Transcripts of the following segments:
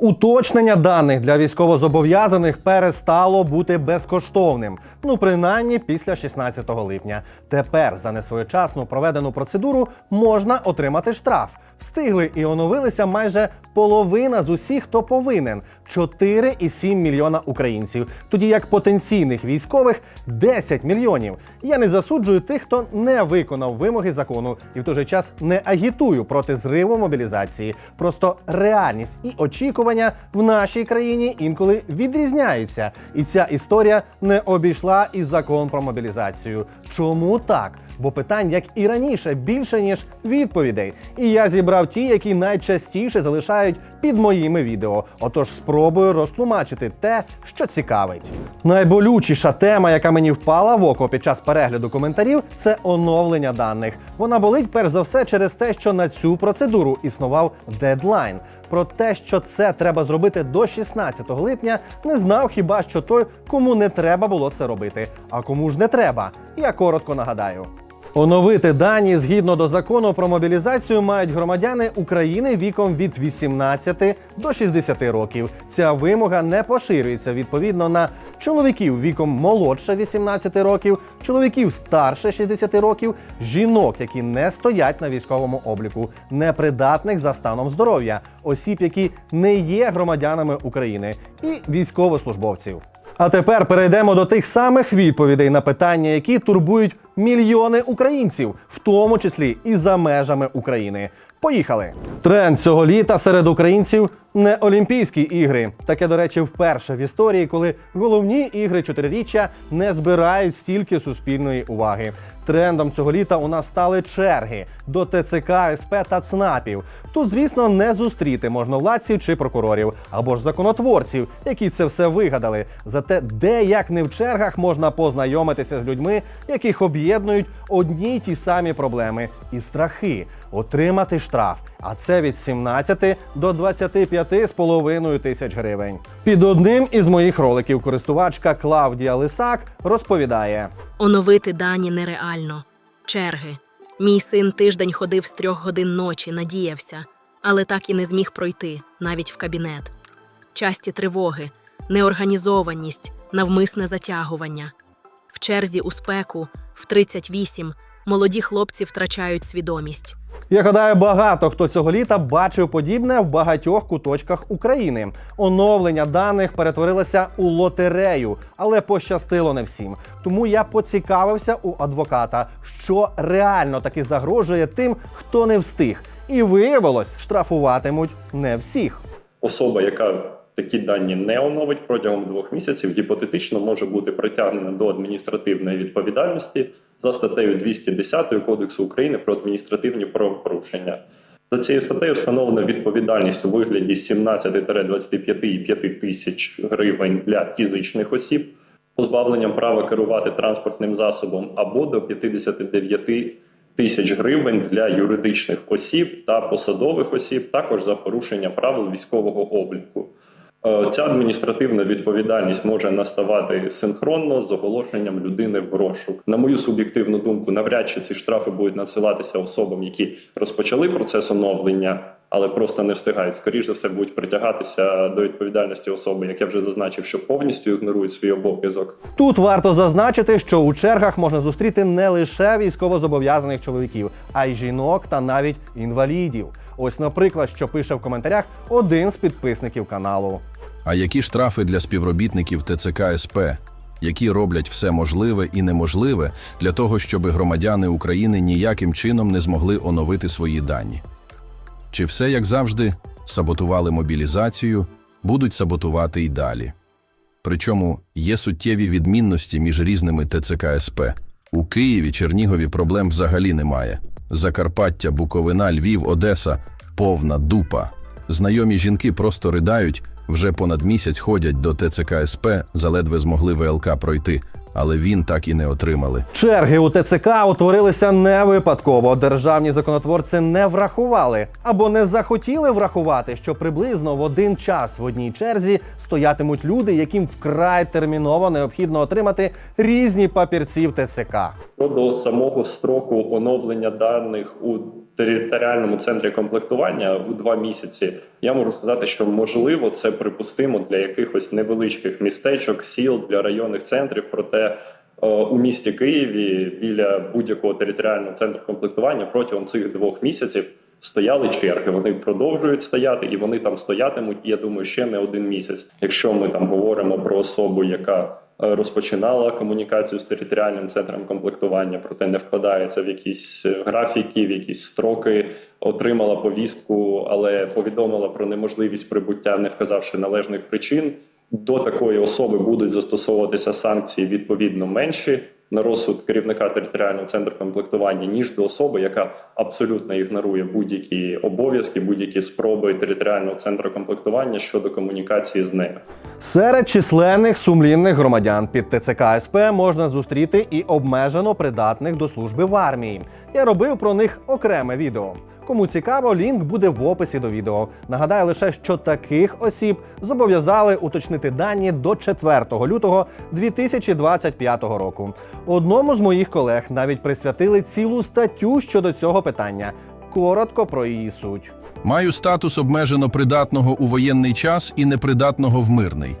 Уточнення даних для військовозобов'язаних перестало бути безкоштовним. Ну, принаймні після 16 липня. Тепер за несвоєчасну проведену процедуру можна отримати штраф. Встигли і оновилися майже половина з усіх, хто повинен 4,7 мільйона українців, тоді як потенційних військових 10 мільйонів. Я не засуджую тих, хто не виконав вимоги закону, і в той же час не агітую проти зриву мобілізації. Просто реальність і очікування в нашій країні інколи відрізняються. І ця історія не обійшла і закон про мобілізацію. Чому так? Бо питань, як і раніше, більше ніж відповідей. І я зібрав ті, які найчастіше залишають під моїми відео. Отож, спробую розтлумачити те, що цікавить. Найболючіша тема, яка мені впала в око під час перегляду коментарів, це оновлення даних. Вона болить перш за все через те, що на цю процедуру існував дедлайн. Про те, що це треба зробити до 16 липня, не знав хіба що той, кому не треба було це робити. А кому ж не треба? Я коротко нагадаю. Оновити дані згідно до закону про мобілізацію мають громадяни України віком від 18 до 60 років. Ця вимога не поширюється відповідно на чоловіків віком молодше 18 років, чоловіків старше 60 років, жінок, які не стоять на військовому обліку, непридатних за станом здоров'я, осіб, які не є громадянами України, і військовослужбовців. А тепер перейдемо до тих самих відповідей на питання, які турбують мільйони українців, в тому числі і за межами України. Поїхали! Тренд цього літа серед українців не Олімпійські ігри. Таке, до речі, вперше в історії, коли головні ігри чотириріччя не збирають стільки суспільної уваги. Трендом цього літа у нас стали черги до ТЦК, СП та ЦНАПів. Тут, звісно, не зустріти можновладців чи прокурорів або ж законотворців, які це все вигадали. Зате де як не в чергах можна познайомитися з людьми, яких об'єднують одні й ті самі проблеми і страхи отримати штраф. А це від 17 до 25 з половиною тисяч гривень. Під одним із моїх роликів користувачка Клавдія Лисак розповідає. Оновити дані нереально. Черги. Мій син тиждень ходив з трьох годин ночі, надіявся, але так і не зміг пройти, навіть в кабінет. Часті тривоги, неорганізованість, навмисне затягування. В черзі у спеку, в 38, молоді хлопці втрачають свідомість. Я гадаю, багато хто цього літа бачив подібне в багатьох куточках України. Оновлення даних перетворилося у лотерею, але пощастило не всім. Тому я поцікавився у адвоката, що реально таки загрожує тим, хто не встиг. І виявилось, штрафуватимуть не всіх. особа, яка такі дані не оновить протягом двох місяців, гіпотетично може бути притягнена до адміністративної відповідальності за статтею 210 Кодексу України про адміністративні правопорушення. За цією статтею встановлена відповідальність у вигляді 17-25 і 5 тисяч гривень для фізичних осіб, позбавленням права керувати транспортним засобом або до 59 тисяч гривень для юридичних осіб та посадових осіб, також за порушення правил військового обліку. Е, Ця адміністративна відповідальність може наставати синхронно з оголошенням людини в розшук. На мою суб'єктивну думку, навряд чи ці штрафи будуть надсилатися особам, які розпочали процес оновлення, але просто не встигають. Скоріше за все, будуть притягатися до відповідальності особи, як я вже зазначив, що повністю ігнорують свій обов'язок. Тут варто зазначити, що у чергах можна зустріти не лише військовозобов'язаних чоловіків, а й жінок та навіть інвалідів. Ось, наприклад, що пише в коментарях один з підписників каналу. А які штрафи для співробітників ТЦК СП, які роблять все можливе і неможливе для того, щоб громадяни України ніяким чином не змогли оновити свої дані? Чи все, як завжди, саботували мобілізацію, будуть саботувати й далі? Причому є суттєві відмінності між різними ТЦК СП. У Києві, Чернігові проблем взагалі немає. Закарпаття, Буковина, Львів, Одеса повна дупа. Знайомі жінки просто ридають, вже понад місяць ходять до ТЦК СП, заледве змогли ВЛК пройти, але він так і не отримали. Черги у ТЦК утворилися не випадково. Державні законотворці не врахували або не захотіли врахувати, що приблизно в один час в одній черзі стоятимуть люди, яким вкрай терміново необхідно отримати різні папірці в ТЦК. Щодо самого строку оновлення даних у територіальному центрі комплектування у два місяці, я можу сказати, що можливо це припустимо для якихось невеличких містечок, сіл для районних центрів. Проте у місті Києві біля будь-якого територіального центру комплектування протягом цих двох місяців стояли черги. Вони продовжують стояти, і вони там стоятимуть. Я думаю, ще не один місяць. Якщо ми там говоримо про особу, яка розпочинала комунікацію з територіальним центром комплектування, проте не вкладається в якісь е, графіки, в якісь строки, отримала повістку, але повідомила про неможливість прибуття, не вказавши належних причин. До такої особи будуть застосовуватися санкції відповідно менші на розсуд керівника територіального центру комплектування, ніж до особи, яка абсолютно ігнорує будь-які обов'язки, будь-які спроби територіального центру комплектування щодо комунікації з ними. Серед численних сумлінних громадян під ТЦК СП можна зустріти і обмежено придатних до служби в армії. Я робив про них окреме відео. Кому цікаво, лінк буде в описі до відео. Нагадаю лише, що таких осіб зобов'язали уточнити дані до 4 лютого 2025 року. Одному з моїх колег навіть присвятили цілу статтю щодо цього питання. Коротко про її суть. Маю статус обмежено придатного у воєнний час і непридатного в мирний.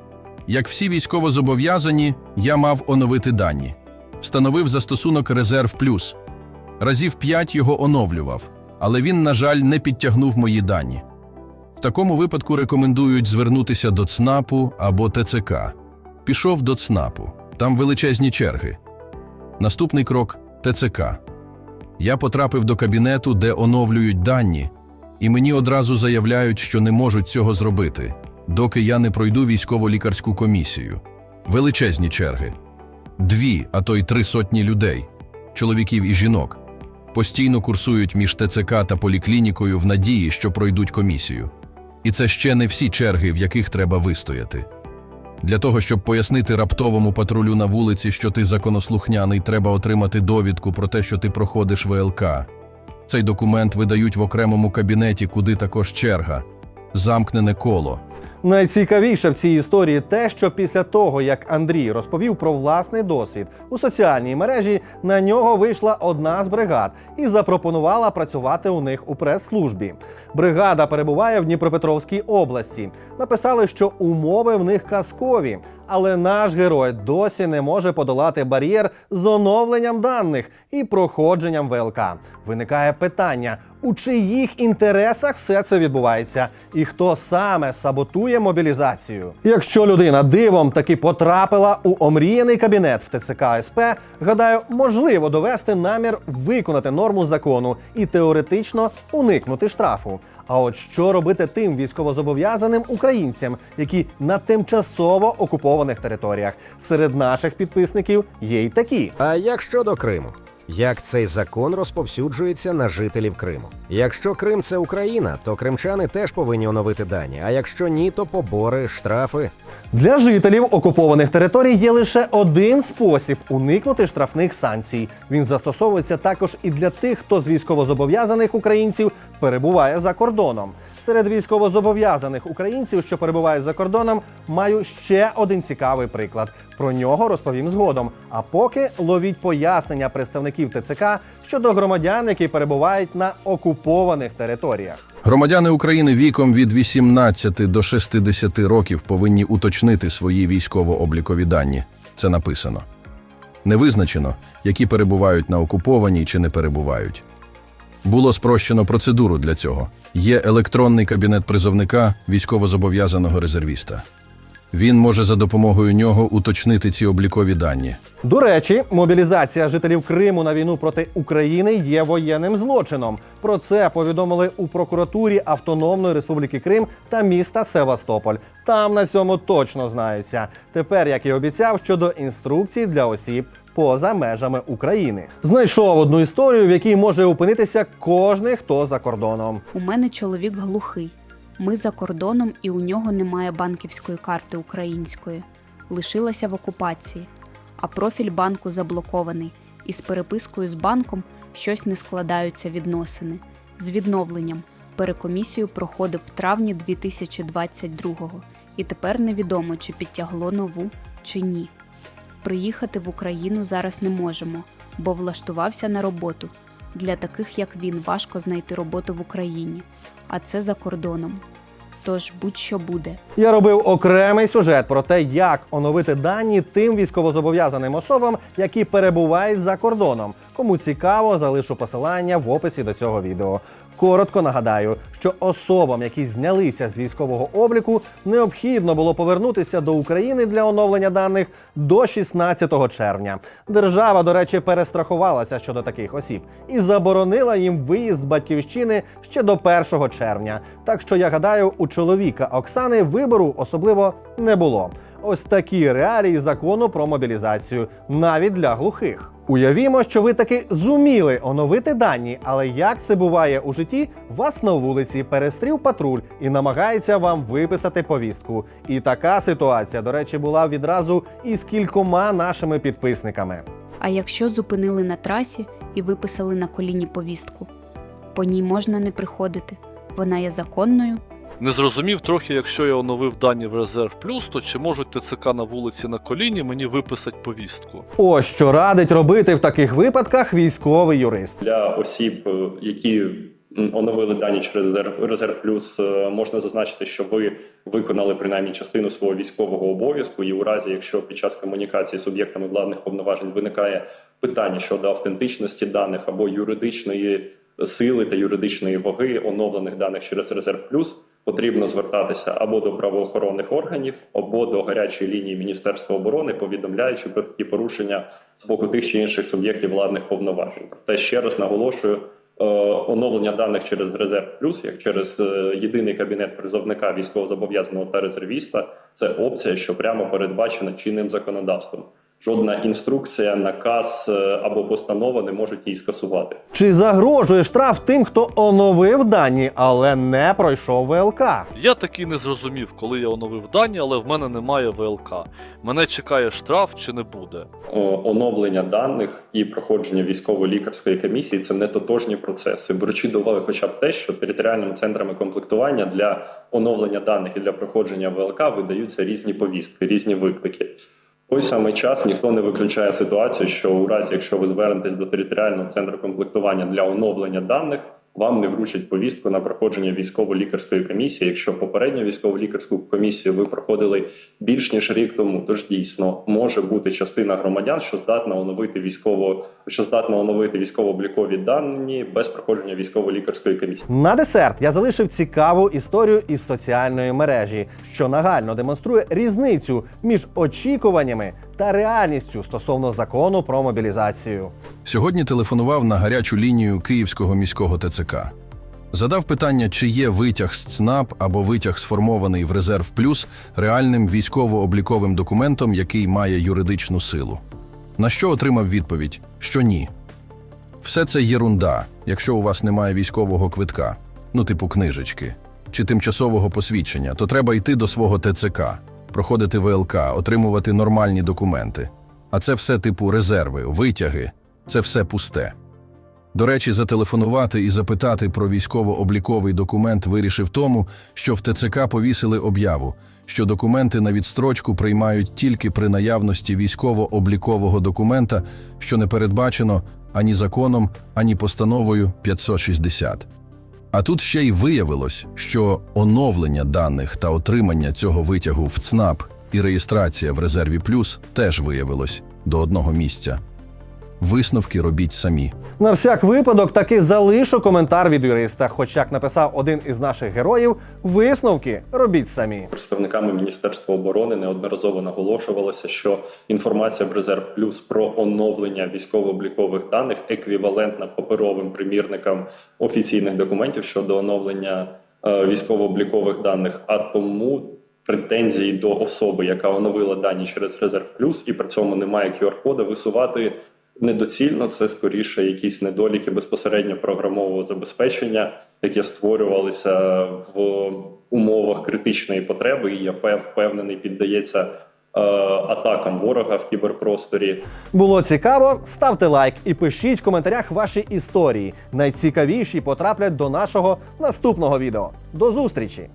Як всі військовозобов'язані, я мав оновити дані. Встановив застосунок Резерв Плюс. Разів п'ять його оновлював, але він, на жаль, не підтягнув мої дані. В такому випадку рекомендують звернутися до ЦНАПу або ТЦК. Пішов до ЦНАПу. Там величезні черги. Наступний крок ТЦК. Я потрапив до кабінету, де оновлюють дані, і мені одразу заявляють, що не можуть цього зробити, доки я не пройду військово-лікарську комісію. Величезні черги. Дві, а то й три сотні людей, чоловіків і жінок, постійно курсують між ТЦК та поліклінікою в надії, що пройдуть комісію. І це ще не всі черги, в яких треба вистояти. Для того, щоб пояснити раптовому патрулю на вулиці, що ти законослухняний, треба отримати довідку про те, що ти проходиш ВЛК. Цей документ видають в окремому кабінеті, куди також черга. Замкнене коло. Найцікавіше в цій історії те, що після того, як Андрій розповів про власний досвід у соціальній мережі, на нього вийшла одна з бригад і запропонувала працювати у них у прес-службі. Бригада перебуває в Дніпропетровській області. Написали, що умови в них казкові. Але наш герой досі не може подолати бар'єр з оновленням даних і проходженням ВЛК. Виникає питання, у чиїх інтересах все це відбувається, і хто саме саботує мобілізацію. Якщо людина дивом таки потрапила у омріяний кабінет в ТЦК СП, гадаю, можливо довести намір виконати норму закону і теоретично уникнути штрафу. А от що робити тим військовозобов'язаним українцям, які на тимчасово окупованих територіях? Серед наших підписників є й такі. А як щодо Криму? Як цей закон розповсюджується на жителів Криму? Якщо Крим це Україна, то кримчани теж повинні оновити дані. А якщо ні, то побори, штрафи. Для жителів окупованих територій є лише один спосіб уникнути штрафних санкцій. Він застосовується також і для тих, хто з військовозобов'язаних українців перебуває за кордоном. Серед військовозобов'язаних українців, що перебувають за кордоном, маю ще один цікавий приклад. Про нього розповім згодом. А поки ловіть пояснення представників ТЦК щодо громадян, які перебувають на окупованих територіях. Громадяни України віком від 18 до 60 років повинні уточнити свої військово-облікові дані. Це написано. Не визначено, які перебувають на окупованій чи не перебувають. Було спрощено процедуру для цього. Є електронний кабінет призовника військовозобов'язаного резервіста. Він може за допомогою нього уточнити ці облікові дані. До речі, мобілізація жителів Криму на війну проти України є воєнним злочином. Про це повідомили у прокуратурі Автономної Республіки Крим та міста Севастополь. Там на цьому точно знаються. Тепер, як і обіцяв, щодо інструкцій для осіб. Поза межами України знайшов одну історію, в якій може опинитися кожний, хто за кордоном. У мене чоловік глухий. Ми за кордоном і у нього немає банківської карти української. Лишилася в окупації, а профіль банку заблокований. І з перепискою з банком щось не складаються відносини. З відновленням перекомісію проходив в травні 2022-го, і тепер невідомо, чи підтягло нову чи ні. Приїхати в Україну зараз не можемо, бо влаштувався на роботу. Для таких, як він, важко знайти роботу в Україні, а це за кордоном. Тож будь-що буде. Я робив окремий сюжет про те, як оновити дані тим військовозобов'язаним особам, які перебувають за кордоном. Кому цікаво, залишу посилання в описі до цього відео. Коротко нагадаю, що особам, які знялися з військового обліку, необхідно було повернутися до України для оновлення даних до 16 червня. Держава, до речі, перестрахувалася щодо таких осіб і заборонила їм виїзд батьківщини ще до 1 червня. Так що я гадаю, у чоловіка Оксани вибору особливо не було. Ось такі реалії закону про мобілізацію, навіть для глухих. Уявімо, що ви таки зуміли оновити дані, але як це буває у житті, вас на вулиці перестрів патруль і намагається вам виписати повістку. І така ситуація, до речі, була відразу із кількома нашими підписниками. А якщо зупинили на трасі і виписали на коліні повістку, по ній можна не приходити. Вона є законною. Не зрозумів трохи, якщо я оновив дані в резерв плюс, то чи можуть ТЦК на вулиці на коліні мені виписати повістку? Ось що радить робити в таких випадках військовий юрист. Для осіб, е, які оновили дані через резерв, резерв плюс, е, можна зазначити, що ви виконали принаймні частину свого військового обов'язку, і у разі, якщо під час комунікації з суб'єктами владних повноважень виникає питання щодо автентичності даних або юридичної сили та юридичної ваги оновлених даних через резерв плюс, потрібно звертатися або до правоохоронних органів, або до гарячої лінії Міністерства оборони, повідомляючи про такі порушення з боку тих чи інших суб'єктів владних повноважень. Проте ще раз наголошую. е, Оновлення даних через резерв плюс, як через е, єдиний кабінет призовника військовозобов'язаного та резервіста, це опція, що прямо передбачена чинним законодавством. Жодна інструкція, наказ е, або постанова не можуть її скасувати. Чи загрожує штраф тим, хто оновив дані, але не пройшов ВЛК? Я таки не зрозумів, коли я оновив дані, але в мене немає ВЛК. Мене чекає штраф чи не буде. О, оновлення даних і проходження військово-лікарської комісії це не тотожні процеси. Беручи до уваги, хоча б те, що територіальними центрами комплектування для оновлення даних і для проходження ВЛК видаються різні повістки, різні виклики. Той самий час ніхто не виключає ситуацію, що у разі, якщо ви звернетесь до територіального центру комплектування для оновлення даних, вам не вручать повістку на проходження військово-лікарської комісії, якщо попередню військово-лікарську комісію ви проходили більш ніж рік тому. Тож дійсно може бути частина громадян, що здатна оновити військово, що здатна оновити військово-облікові дані без проходження військово-лікарської комісії. На десерт я залишив цікаву історію із соціальної мережі, що нагально демонструє різницю між очікуваннями та реальністю стосовно закону про мобілізацію. Сьогодні телефонував на гарячу лінію Київського міського ТЦК. Задав питання, чи є витяг з ЦНАП або витяг сформований в резерв плюс реальним військово-обліковим документом, який має юридичну силу. На що отримав відповідь, що ні. Все це єрунда, якщо у вас немає військового квитка, ну типу книжечки, чи тимчасового посвідчення, то треба йти до свого ТЦК, проходити ВЛК, отримувати нормальні документи. А це все типу резерви, витяги, це все пусте. До речі, зателефонувати і запитати про військово-обліковий документ вирішив тому, що в ТЦК повісили об'яву, що документи на відстрочку приймають тільки при наявності військово-облікового документа, що не передбачено ані законом, ані постановою 560. А тут ще й виявилось, що оновлення даних та отримання цього витягу в ЦНАП і реєстрація в резерві плюс теж виявилось до одного місця. Висновки робіть самі. На всяк випадок таки залишу коментар від юриста. Хоч як написав один із наших героїв, висновки робіть самі. Представниками Міністерства оборони неодноразово наголошувалося, що інформація в резерв плюс про оновлення військово-облікових даних еквівалентна паперовим примірникам офіційних документів щодо оновлення е, військово-облікових даних. А тому претензії до особи, яка оновила дані через резерв плюс, і при цьому немає QR-кода, висувати. Недоцільно це скоріше якісь недоліки безпосередньо програмового забезпечення, яке створювалися в умовах критичної потреби, і я впевнений, піддається е, атакам ворога в кіберпросторі. Було цікаво? Ставте лайк і пишіть в коментарях ваші історії. Найцікавіші потраплять до нашого наступного відео. До зустрічі!